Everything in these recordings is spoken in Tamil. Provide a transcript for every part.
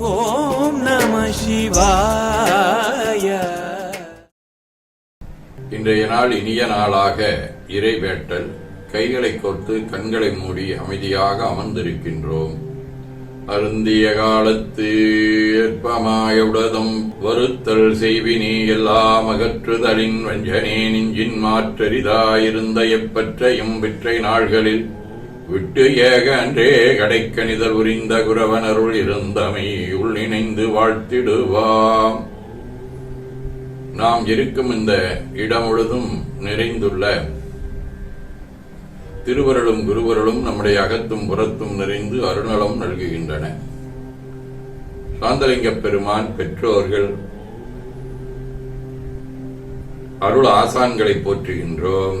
ஓம் நம சிவாய. இன்றைய நாள் இனிய நாளாக இறைவேட்டல். கைகளை கோர்த்து கண்களை மூடி அமைதியாக அமர்ந்திருக்கின்றோம். அருந்திய காலத்து ஏற்பமாயுடதும் வருத்தல் செய்வினி எல்லாம் அகற்றுதலின் வஞ்சனே நெஞ்சின் மாற்றரிதாயிருந்த எப்பற்றையும் விற்றை நாள்களில் விட்டு ஏக அன்றே கடைக்கணிதல் உரிந்த குரவனருள் இருந்தமை உள் இணைந்து வாழ்த்திடுவாம். நாம் இருக்கும் இந்த இடம் முழுதும் நிறைந்துள்ள திருவருளும் குருவருளும் நம்முடைய அகத்தும் புறத்தும் நிறைந்து அருணலம் நல்குகின்றன. சாந்தலிங்க பெருமான் பெற்றோர்கள் அருள் ஆசான்களை போற்றுகின்றோம்.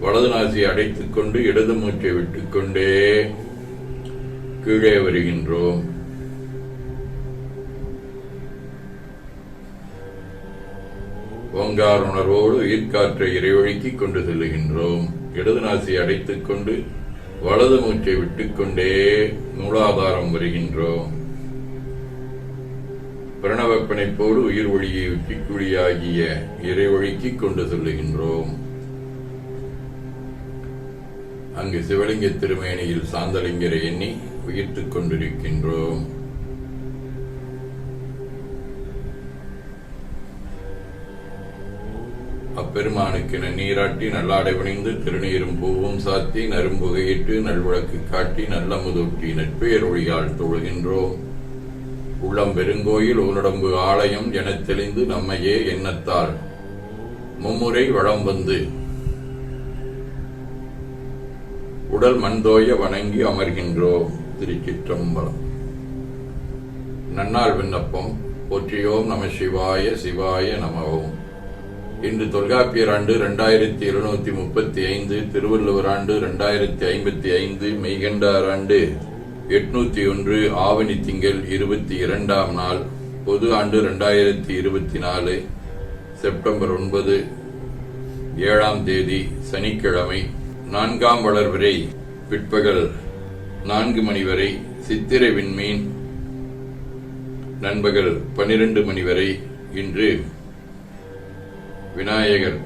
வலது நாசியை அடைத்துக் கொண்டு இடது மூச்சை விட்டுக்கொண்டே கீழே வருகின்றோம். ஓங்கார உணர்வோடு உயிர்காற்றை இறைவழிக்கிக் கொண்டு செல்லுகின்றோம். இடது நாசியை அடைத்துக் கொண்டு வலது மூச்சை விட்டுக்கொண்டே மூலாதாரம் வருகின்றோம். பிரணவ பிணைப்போடு உயிர் ஒளியை உச்சிக்குழியாகிய இறைவழிக்கிக் கொண்டு செல்லுகின்றோம். அங்கு சிவலிங்க திருமேனியில் சாந்தலிங்கரை எண்ணி உயிர்த்துக் கொண்டிருக்கின்றோம். அப்பெருமானுக்கு நன்னீராட்டி நல்லாடை பணிந்து திருநீரும் பூவும் சாத்தி நரும்புகையிட்டு நல்விளக்கு காட்டி நல்ல முதூட்டி நட்பெயர் ஒழியால் தொழுகின்றோம். உள்ளம் பெருங்கோயில் உன்னடம்பு ஆலயம் எனத் தெளிந்து நம்மையே எண்ணத்தால் மும்முறை வளம் வந்து உடல் மண்தோய வணங்கி அமர்கின்றோம் திருச்சிற்றம்பலம். நன்னாள் விண்ணப்பம் போற்றியோம் நம சிவாய சிவாய நமவோம். இன்று தொல்காப்பியர் ஆண்டு இரண்டாயிரத்தி இருநூத்தி முப்பத்தி ஐந்து திருவள்ளுவர் ஆண்டு இரண்டாயிரத்தி ஐம்பத்தி ஐந்து மெய்கண்டார் ஆண்டு எட்நூத்தி ஒன்று ஆவணி திங்கள் இருபத்தி இரண்டாம் நாள் பொது ஆண்டு இரண்டாயிரத்தி இருபத்தி நாலு செப்டம்பர் ஒன்பது ஏழாம் தேதி சனிக்கிழமை. நான்காம் வளர்வரை பிற்பகல் நான்கு மணி வரை சித்திரை விண்மீன் நண்பகல் பன்னிரண்டு மணி வரை இன்று விநாயகர்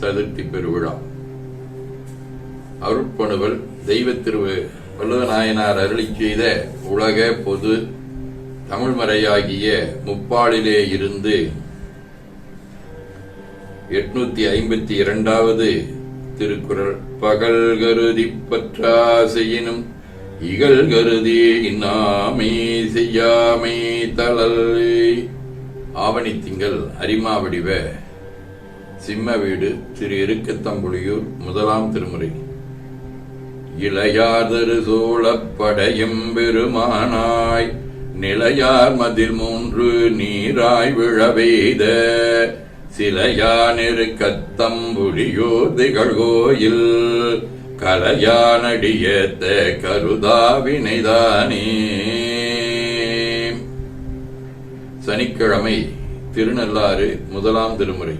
சதுர்த்தி பெருவிழா. அருட்பணுவல் தெய்வ திருவு வள்ளுவ நாயனார் செய்த உலக பொது தமிழ்மறையாகிய முப்பாளிலே இருந்து எட்நூத்தி ஐம்பத்தி இரண்டாவது திருக்குறள் பகல் கருதி பற்றாசையினும் இகல் கருதி இன்னாமே செய்யாமை தளல் ஆவணி திங்கள் அரிமாவடிவ சிம்ம வீடு திரு இருக்கத்தம்புலியூர் முதலாம் திருமுறை. இளையாதரு சோழப்படையும் பெருமானாய் நிலையார் மதில் மூன்று நீராய் விழவெய்த சிலையானிரு திகழ்கோயில் கலையானடியேத்த கருதாவினைதானே. சனிக்கிழமை திருநள்ளாறு முதலாம் திருமுறை.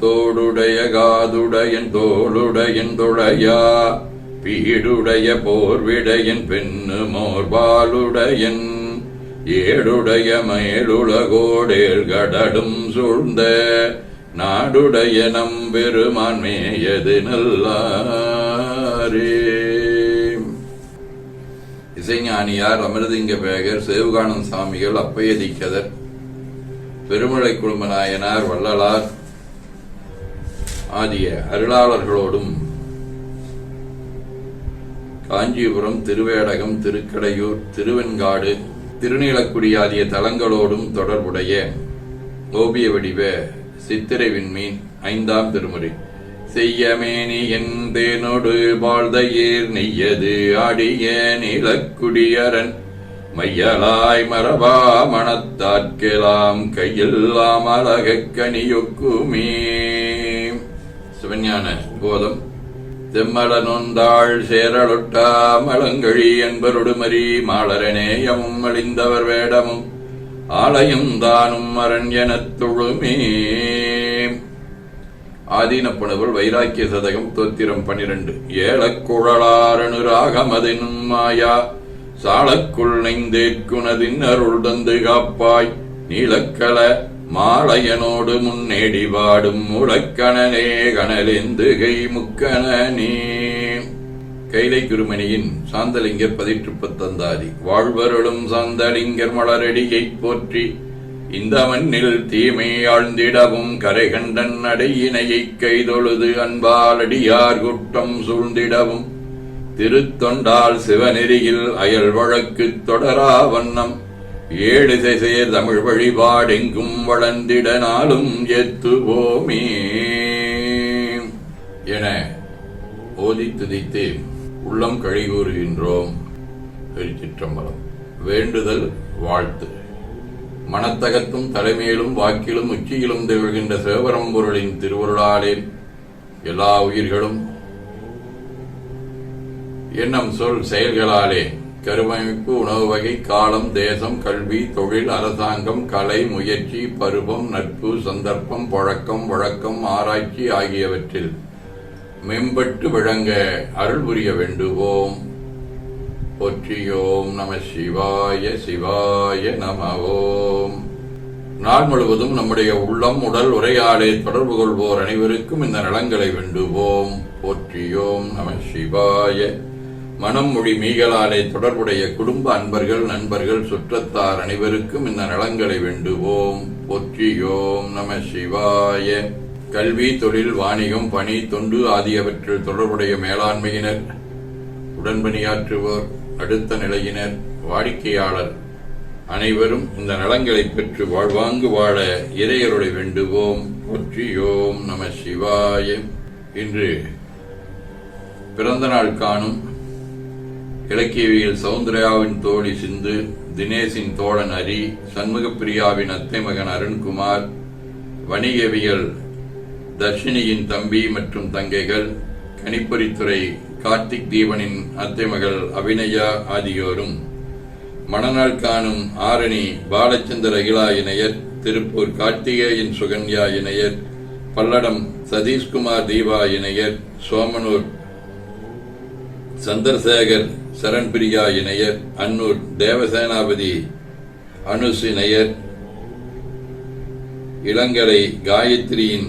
தோடுடைய காதுடையன் தோளுடையன் தொழையா பீடுடைய போர்விடையன் பெண்ணு மோர்பாலுடையன் ஏடுடைய மயிலுலகோடேல் கடடும் சூழ்ந்த நாடுடைய நம்பெருமான் மேயது நல்லாரே இசைஞானியார் அமிர்திங்க பேகர் சேவகானந்த சாமிகள் அப்பயதிக்கதர். பெருமழை குழுமநாயனார் வள்ளலார் ஆகிய அருளாளர்களோடும் காஞ்சிபுரம் திருவேடகம் திருக்கடையூர் திருவெண்காடு திருநீலக்குடி ஆகிய தலங்களோடும் தொடர்புடைய ஓபிய வடிவ சித்திரை விண்மீன் ஐந்தாம் திருமுறை. செய்யமேனி என் தேனோடு வாழ்தையீர் நெய்யது ஆடிய நிலக்குடியரன். மையலாய் மரபா மணத்தாற்கெலாம் கையெல்லாம் அழகக் கனியொக்குமே. சிவஞான போதம் செம்மல நொந்தாள் சேரலொட்டா மலங்கழி என்பருடுமரி மாளரநேயமும் அழிந்தவர் வேடமும். ஆலயம் தானும் அரண் எனத் தொழுமே. ஆதீனப்புணவல் வைராக்கிய சதகம் தோத்திரம் பனிரெண்டு ஏலக்குழலாரணு ராகமதினும் மாயா. சாலக்குள் நைந்தேற்குனதின் அருள் தந்து காப்பாய். நீலக்கல மாலையனோடு முன்னேடி வாடும் முழக்கணனே கனலெந்து கை முக்கணனே. கைலை குருமணியின் சாந்தலிங்கர் பதிற்றுப்பத்தந்தாதி. வாழ்வருளும் சாந்தலிங்கர் மலரடியைப் போற்றி இந்த மண்ணில் தீமை ஆழ்ந்திடவும் கரைகண்டன் அடையினையைக் கைதொழுது அன்பாலடியார் குற்றம் சூழ்ந்திடவும் திருத்தொண்டால் சிவநெறியில் அயல் வழக்கு தொடரா வண்ணம் ஏழு திசைய தமிழ் வழிபாடெங்கும் வளர்ந்திடனாலும் எத்துவோமே. என ஓதி துதித்து உள்ளம் கழிகூறுகின்றோம். திருச்சிற்றம்பலம் வேண்டுதல் வாழ்த்து. மனத்தகத்தும் தலைமையிலும் வாக்கிலும் உச்சியிலும் திகழ்கின்ற சிவபரம்பொருளின் திருவருளாலே எல்லா உயிர்களும் எண்ணம் சொல் செயல்களாலே கருவமைப்பு உணவு வகை காலம் தேசம் கல்வி தொழில் அரசாங்கம் கலை முயற்சி பருவம் நட்பு சந்தர்ப்பம் பழக்கம் வழக்கம் ஆராய்ச்சி ஆகியவற்றில் மேம்பட்டு விளங்க அருள் புரிய வேண்டுவோம். போற்றியோம் நம சிவாய சிவாய நம ஓம் நாள் முழுவதும் நம்முடைய உள்ளம் உடல் உரையாடை தொடர்பு கொள்வோர் அனைவருக்கும் இந்த நலங்களை வேண்டுவோம். போற்றியோம் நம சிவாய. மனம் மொழி மீகலாலே தொடர்புடைய குடும்ப அன்பர்கள் நண்பர்கள் சுற்றத்தார் அனைவருக்கும் இந்த நலங்களை வேண்டுவோம். போற்றியோம் நம சிவாய. கல்வி தொழில் வாணிகம் பணி தொண்டு ஆகியவற்றில் தொடர்புடைய மேலாண்மையினர் உடன்பணியாற்றுவோர் அடுத்த நிலையினர் வாடிக்கையாளர் அனைவரும் இந்த நலங்களை பெற்று வாழ்வாங்கு வாழ இறையருளை வேண்டுவோம். ஒற்றியோம் நம சிவாய. இன்று பிறந்த நாள் காணும் இலக்கியவியல் சௌந்தர்யாவின் தோழி சிந்து தினேஷின் தோழன் ஹரி சண்முகப்பிரியாவின் அத்தை மகன் அருண்குமார் வணிகவியல் தர்ஷினியின் தம்பி மற்றும் தங்கைகள் கணிப்பொறித்துறை கார்த்திக் தீபனின் அத்தை மகள் அபிநயா ஆகியோரும் மணநாள் காணும் ஆரணி பாலச்சந்தர் அகிலா இணையர் திருப்பூர் கார்த்திகேயன் சுகன்யா இணையர் பல்லடம் சதீஷ்குமார் தீபா இணையர் சோமனூர் சந்திரசேகர் சரண்பிரியா இணையர் அன்னூர் தேவசேனாபதி அனுஸ் இணையர் இளங்கலை காயத்ரியின்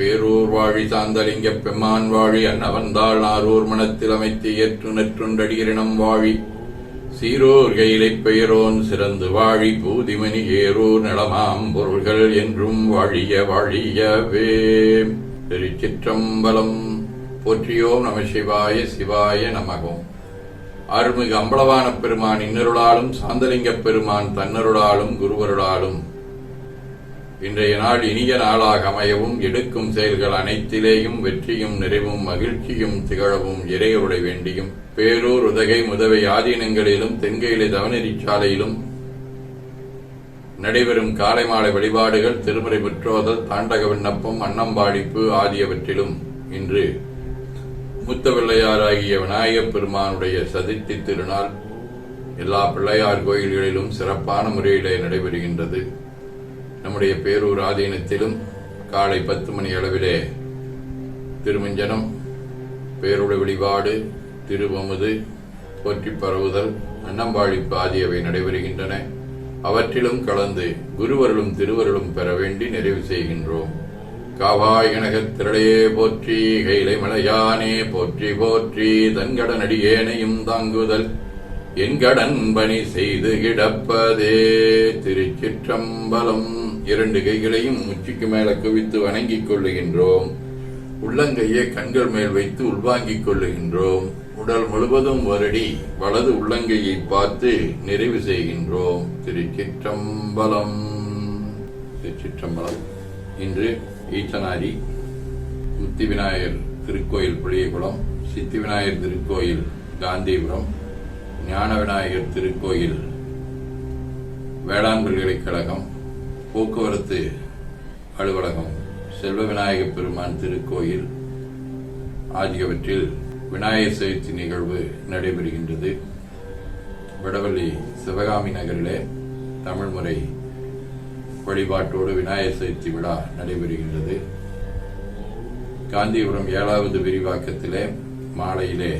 பேரூர் வாழி சாந்தலிங்க பெம்மான் வாழி அன்னவந்தாள் நாரூர் மனத்தில் அமைத்து ஏற்று நற்றுண்டடியினம் வாழி. சீரோர் கையிலைப் பெயரோன் சிறந்து வாழி பூதிமணி ஏரூர் நலமாம் பொருள்கள் என்றும் வாழிய வாழியவே. திருச்சிற்றம்பலம். போற்றியோம் நம சிவாய சிவாய நமகம். அருள்மிகு அம்பலவான பெருமான் இன்னருளாலும் சாந்தலிங்கப் பெருமான் தன்னருளாலும் குருவருளாலும். இன்றைய நாள் இனிய நாளாக அமையவும் எடுக்கும் செயல்கள் அனைத்திலேயும் வெற்றியும் நிறைவும் மகிழ்ச்சியும் திகழவும் இறையருளை வேண்டியும். பேரூர் உதகை முதவை ஆதீனங்களிலும் தென்கையிலை தவநெறிச்சாலையிலும் நடைபெறும் காலை மாலை வழிபாடுகள் திருமுறை பெற்றோதல் தாண்டக விண்ணப்பம் அன்னம்பாடிப்பு ஆகியவற்றிலும் இன்று முத்தபிள்ளையாராகிய விநாயகப் பெருமானுடைய சதுர்த்தி திருநாள் எல்லா பிள்ளையார் கோயில்களிலும் சிறப்பான முறையிலே நடைபெறுகின்றது. நம்முடைய பேரூர் ஆதீனத்திலும் காலை பத்து மணி அளவிலே திருமஞ்சனம் பேருட வழிபாடு திருவமுது போற்றி பரவுதல் அன்னம்பாழிப்பு ஆகியவை நடைபெறுகின்றன. அவற்றிலும் கலந்து குருவருளும் திருவருளும் பெற வேண்டி நிறைவு செய்கின்றோம். காவாய் கனகத் திரளையே போற்றி கைலை மலையானே போற்றி போற்றி தன்கடன் அடியேனையும் தாங்குதல். என் கடன் பணி செய்து கிடப்பதே திருச்சிற்றம்பலம். இரண்டு கைகளையும் உச்சிக்கு மேல குவித்து வணங்கிக் கொள்ளுகின்றோம். உள்ளங்கையை கண்கள் மேல் வைத்து உள்வாங்கிக் கொள்ளுகின்றோம். உடல் முழுவதும் வருடி வலது உள்ளங்கையை பார்த்து நிறைவு செய்கின்றோம். திருச்சிற்றம்பலம். திருச்சிற்றம்பலம். இன்று ஈச்சனாரி முத்தி விநாயகர் திருக்கோயில் புளியகுளம் சித்தி விநாயகர் திருக்கோயில் காந்திபுரம் ஞான விநாயகர் திருக்கோயில் வேளாண் பல்கலைக்கழகம் போக்குவரத்து அலுவலகம் செல்வ விநாயக பெருமான் திருக்கோயில் ஆகியவற்றில் விநாயகர் சதுர்த்தி நிகழ்வு நடைபெறுகின்றது. வடவள்ளி சிவகாமி நகரிலே தமிழ்முறை வழிபாட்டோடு விநாயகர் சதுர்த்தி விழா நடைபெறுகின்றது. காந்திபுரம் ஏழாவது விரிவாக்கத்திலே மாலையிலே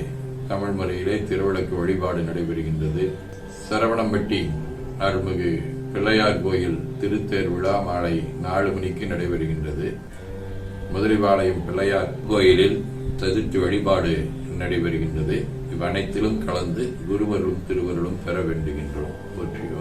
தமிழ் முறையிலே திருவிளக்கு வழிபாடு நடைபெறுகின்றது. சரவணம்பட்டி அருள்மிகு பிள்ளையார் கோயில் திருத்தேர் விழா மாலை நாலு மணிக்கு நடைபெறுகின்றது. முதலிபாளையம் பிள்ளையார் கோயிலில் சதுர்த்தி வழிபாடு நடைபெறுகின்றது. இவ்வனைத்திலும் கலந்து குருவரும் திருவருளும் பெற வேண்டுகின்றோம். போற்றியோம்.